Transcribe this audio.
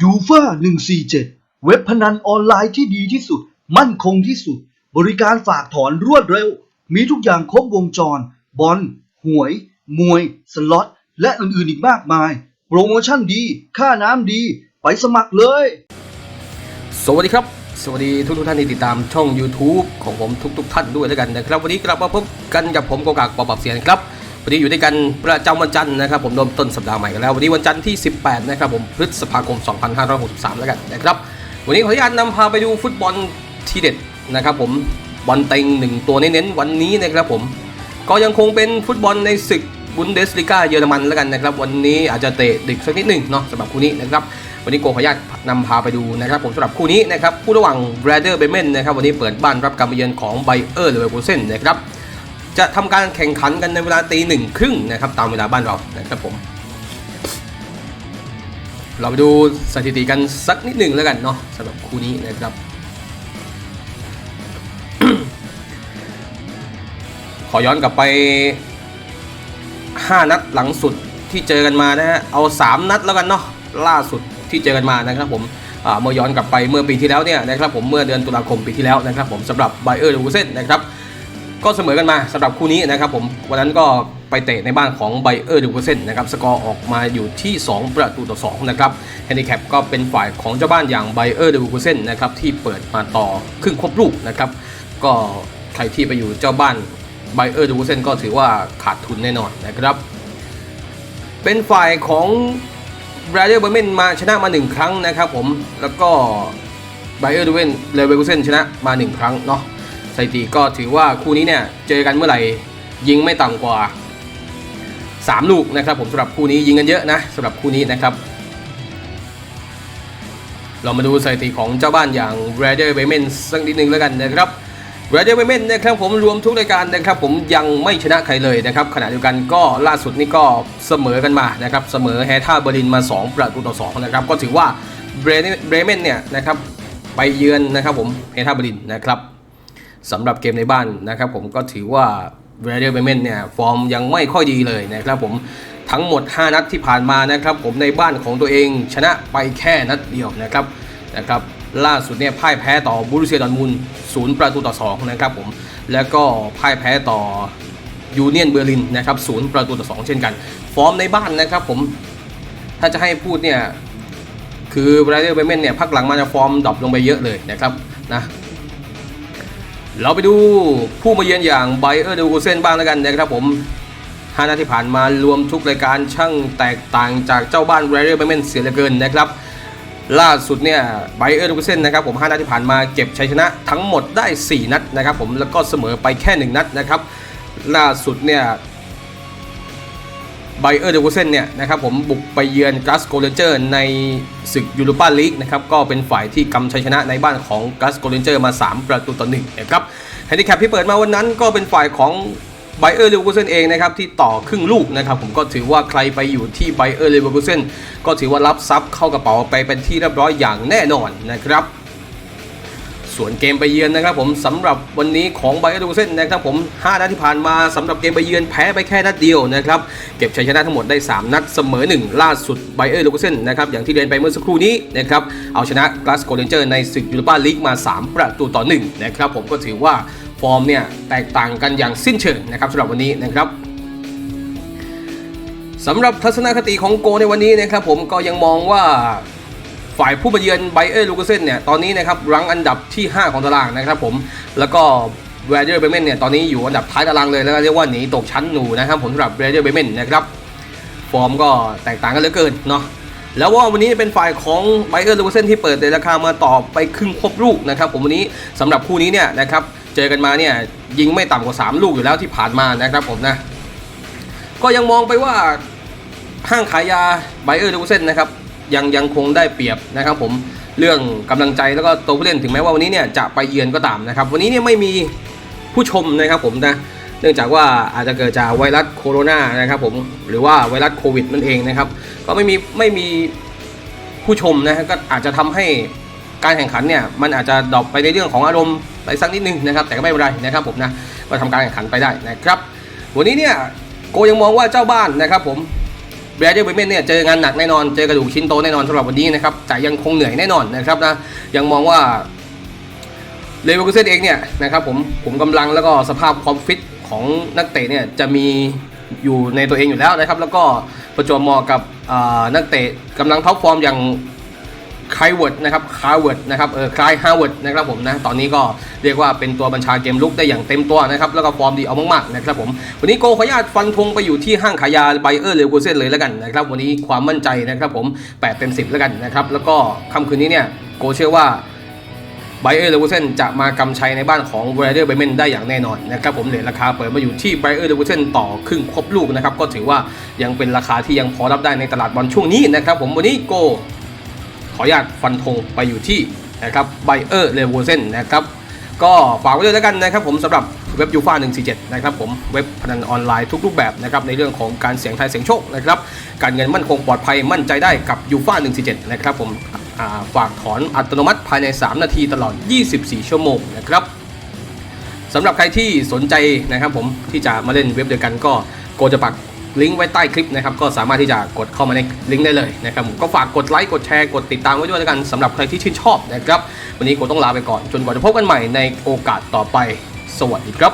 ยูฟา147 เว็บพนันออนไลน์ที่ดีที่สุด มั่นคงที่สุด บริการฝากถอนรวดเร็ว มีทุกอย่างครบวงจร บอล หวย มวย สล็อต และอื่นๆอีกมากมาย โปรโมชั่นดี ค่าน้ำดี ไปสมัครเลย สวัสดีครับ สวัสดีทุกทุกๆท่านที่ติดตามช่อง YouTube ของผมทุกๆท่านด้วยแล้วกันนะครับ วันนี้กลับมาพบกันกับผมโกกากปอปรับเสียงครับ วันนี้อยู่ด้วยกันประจำวันจันทร์นะครับผมเริ่มต้นสัปดาห์ใหม่กันแล้ว วันนี้วันจันทร์ที่ 18 นะครับผมพฤษภาคม 2563 แล้วกันนะครับ วันนี้ขออนุญาตนำพาไปดูฟุตบอลทีเด็ดนะครับผมบอลเต็งหนึ่งตัวเน้นๆวันนี้นะครับผมก็ยังคงเป็นฟุตบอลในศึกบุนเดสลิก้าเยอรมันแล้วกันนะครับ วันนี้อาจจะเตะดึกสักนิดหนึ่งเนาะสำหรับคู่นี้นะครับวันนี้โกขออนุญาตนำพาไปดูนะครับผมสำหรับคู่นี้นะครับคู่ระหว่างแบรเดอร์เบเมนนะครับวันนี้เปิดบ้านรับการเยือนของไบเออร์เลเวอร์คูเซนนะครับ จะทำการแข่งขันกันในเวลาตีหนึ่งครึ่งนะครับตามเวลาบ้านเรานะครับผม เราไปดูสถิติกันสักนิดหนึ่งแล้วกันเนาะสำหรับคู่นี้นะครับขอย้อนกลับไป 5 นัดหลังสุดที่เจอกันมานะฮะเอา 3 นัดแล้วกันเนาะล่าสุดที่เจอกันมานะครับผมเมื่อย้อนกลับไปเมื่อปีที่แล้วเนี่ยนะครับผมเมื่อเดือนตุลาคมปีที่แล้วนะครับผมสำหรับไบเออร์ลูเซนนะครับ ก็เสมอกันมาสำหรับคู่นี้นะครับผมวันนั้นก็ไปเตะในบ้านของไบเออร์ลูเซนนะครับสกอร์ออกมาอยู่ที่ 2 ประตูต่อ2นะครับแฮนดิแคปก็เป็นฝ่ายของเจ้าบ้านอย่างไบเออร์ลูเซนนะครับที่เปิดมาต่อครึ่งครบลูกนะครับก็ใครที่ไปอยู่เจ้าบ้านไบเออร์ลูเซนก็ถือว่าขาดทุนแน่นอนนะครับ เป็นฝ่ายของบรเดอร์เบอร์เมนมาชนะมา 1 ครั้งนะครับผมแล้วก็ไบเออร์ดูเวนเลเวอร์คูเซนชนะมา 1 ครั้งเนาะ สถิติก็ถือว่าคู่นี้เนี่ยเจอกันเมื่อไหร่ยิงไม่ต่ำกว่า 3 ลูกนะครับ ผมสำหรับคู่นี้ยิงกันเยอะนะสำหรับคู่นี้นะครับ เรามาดูสถิติของเจ้าบ้านอย่าง r a d e r b r e m e n สักนิดนึงแล้วกันนะครับ r a d e r b r e m e n นะครับผมรวมทุกรายการนะครับ ผมยังไม่ชนะใครเลยนะครับขณะเดียวกันก็ล่าสุดนี่ก็เสมอกันมานะครับเสมอแฮท่าเบอร์ลินมา 2 ประตูต่อ2นะครับก็ถือว่าเบรเมนเนี่ยนะครับไปเยือนนะครับผมแฮท่าเบอร์ลินนะครับ สำหรับเกมในบ้านนะครับผมก็ถือว่า r a d e r b r e m e n เนี่ยฟอร์มยังไม่ค่อยดีเลยนะครับผมทั้งหมด 5 นัดที่ผ่านมานะครับผมในบ้านของตัวเองชนะไปแค่นัดเดียวนะครับนะครับล่าสุดเนี่ยพ่ายแพ้ต่อบูรุเซียดอร์ทมุนด์ศูนย์ประตูต่อ2นะครับผมแล้วก็พ่ายแพ้ต่อยูเนียนเบอร์ลินนะครับศูนย์ประตูต่อ 2 เช่นกัน ฟอร์มในบ้านนะครับผมถ้าจะให้พูดเนี่ยคือไบรเดอร์เบเมนเนี่ยพักหลังมาจะฟอร์มดรอปลงไปเยอะเลยนะครับนะ เราไปดูผู้มาเยือนอย่างไบเออร์ดูกูเซนบ้างแล้วกันนะครับผมห้านัดที่ผ่านมารวมทุกรายการช่างแตกต่างจากเจ้าบ้านไรเดอร์เบเมนเสียเหลือเกินนะครับ ล่าสุดเนี่ยไบเออร์ดูเซนนะครับผมห้านัดที่ผ่านมาเก็บชัยชนะทั้งหมดได้ 4 นัดนะครับผมแล้วก็เสมอไปแค่ 1 นัดนะครับล่าสุดเนี่ย ไบเออร์เดูเซนเนี่ยนะครับผมบุกไปเยือนกัสโกเลนเจอร์ในศึกยูโรปาลีกนะครับก็เป็นฝ่ายที่กำชัยชนะในบ้านของกัสโกเลนเจอร์มา 3 ประตูต่อ1นะครับแฮนดิแคปที่เปิดมาวันนั้นก็เป็นฝ่ายของไบเออร์เลเวอร์คูเซนเองนะครับที่ต่อครึ่งลูกนะครับผมก็ถือว่าใครไปอยู่ที่ไบเออร์เลเวอร์คูเซนก็ถือว่ารับทรัพย์เข้ากระเป๋าไปเป็นที่เรียบร้อยอย่างแน่นอนนะครับ ส่วนเกมไปเยือนนะครับผมสำหรับวันนี้ของไบเออร์เลเวอร์คูเซนนะครับผม 5 นัดที่ผ่านมาสำหรับเกมไปเยือนแพ้ไปแค่นัดเดียวนะครับเก็บชัยชนะทั้งหมดได้ 3 นัดเสมอ 1 ล่าสุดไบเออร์เลเวอร์คูเซนนะครับอย่างที่เรียนไปเมื่อสักครู่นี้นะครับเอาชนะกลาสโกเรนเจอร์ในศึกยูโรปาลีกมา 3 ประตูต่อ1นะครับผมก็ถือว่าฟอร์มเนี่ยแตกต่างกันอย่างสิ้นเชิงนะครับสำหรับวันนี้นะครับสำหรับทัศนคติของโกในวันนี้นะครับผมก็ยังมองว่า ฝ่ายผู้มาเยือนไบเออร์ลูกเซนเนี่ยตอนนี้นะครับรั้งอันดับที่ 5 ของตารางนะครับผมแล้วก็แวร์เดอร์เบเมนเนี่ยตอนนี้อยู่อันดับท้ายตารางเลยแล้วก็เรียกว่าหนีตกชั้นหนูนะครับผมสำหรับแวร์เดอร์เบเมนนะครับฟอร์มก็แตกต่างกันเหลือเกินเนาะแล้วว่าวันนี้เป็นฝ่ายของไบเออร์ลูกเซนที่เปิดในราคามาต่อไปครึ่งครบลูกนะครับผมวันนี้สำหรับคู่นี้เนี่ยนะครับเจอกันมาเนี่ยยิงไม่ต่ำกว่า 3 ลูกอยู่แล้วที่ผ่านมานะครับผมนะก็ยังมองไปว่าห้างขายยาไบเออร์ดูเซนนะครับ ยังยังคงได้เปรียบนะครับผมเรื่องกำลังใจแล้วก็ตัวผู้เล่นถึงแม้ว่าวันนี้เนี่ยจะไปเยือนก็ตามนะครับ วันนี้เนี่ยไม่มีผู้ชมนะครับผมนะเนื่องจากว่าอาจจะเกิดจากไวรัสโคโรนานะครับผมหรือว่าไวรัสโควิดนั่นเองนะครับ ก็ไม่มีไม่มีผู้ชมนะก็อาจจะทำให้การแข่งขันเนี่ยมันอาจจะดรอปไปในเรื่องของอารมณ์ไปสักนิดนึงนะครับ แต่ก็ไม่เป็นไรนะครับผมนะก็ทำการแข่งขันไปได้นะครับ วันนี้เนี่ยโกยังมองว่าเจ้าบ้านนะครับผม บแรดเดอร์เบเมนเนี่ยเจองานหนักแน่นอนเจอกระดูกชิ้นโตแน่นอนสำหรับวันนี้นะครับแต่ยังคงเหนื่อยแน่นอนนะครับนะยังมองว่าเลเวอร์คูเซนเองเนี่ยนะครับผมผมกำลังแล้วก็สภาพความฟิตของนักเตะเนี่ยจะมีอยู่ในตัวเองอยู่แล้วนะครับ แล้วก็ประจวบเหมาะกับนักเตะกำลังท็อปฟอร์มอย่าง คายเวิร์ดนะครับคายเวิร์ดนะครับเออคลายฮาวเวิร์ดนะครับผมนะตอนนี้ก็เรียกว่าเป็นตัวบัญชาเกมลุกได้อย่างเต็มตัวนะครับแล้วก็ฟอร์มดีเอามากๆนะครับผมวันนี้โกขออนุญาตฟันธงไปอยู่ที่ห้างขายยาไบเออร์เลเวอร์คูเซนเลยแล้วกันนะครับวันนี้ความมั่นใจนะครับผม8เต็ม10 แล้วกันนะครับแล้วก็ค่ำคืนนี้เนี่ยโกเชื่อว่าไบเออร์เลเวอเซนจะมากำชัยในบ้านของ b r เดอร์เบเมนได้อย่างแน่นอนนะครับผมเลทราคาเปิดมาอยู่ที่ไบเออร์เลเวอเซนต่อครึ่งครบลูกนะครับก็ถือว่ายังเป็นราคาที่ยังพอรับได้ในตลาดบอลช่วงนี้นะครับผมวันนี้โก ขออนุญาตฟันธงไปอยู่ที่นะครับไบเออร์เลเวอเซนนะครับก็ฝากไว้ด้วยแล้วกันนะครับผมสำหรับเว็บยูฟ่า147 นะครับผมเว็บพนันออนไลน์ทุกรูปแบบนะครับในเรื่องของการเสี่ยงทายเสี่ยงโชคนะครับการเงินมั่นคงปลอดภัยมั่นใจได้กับยูฟ่า147 นะครับผมฝากถอนอัตโนมัติภายใน 3 นาทีตลอด 24 ชั่วโมงนะครับสำหรับใครที่สนใจนะครับผมที่จะมาเล่นเว็บเดียวกันก็โกจะปัก ลิงก์ไว้ใต้คลิปนะครับก็สามารถที่จะกดเข้ามาในลิงก์ได้เลยนะครับผมก็ฝากกดไลค์กดแชร์กดติดตามไว้ด้วยแล้วกันสำหรับใครที่ชื่นชอบนะครับ วันนี้โกต้องลาไปก่อนจนกว่าจะพบกันใหม่ในโอกาสต่อไป สวัสดีครับ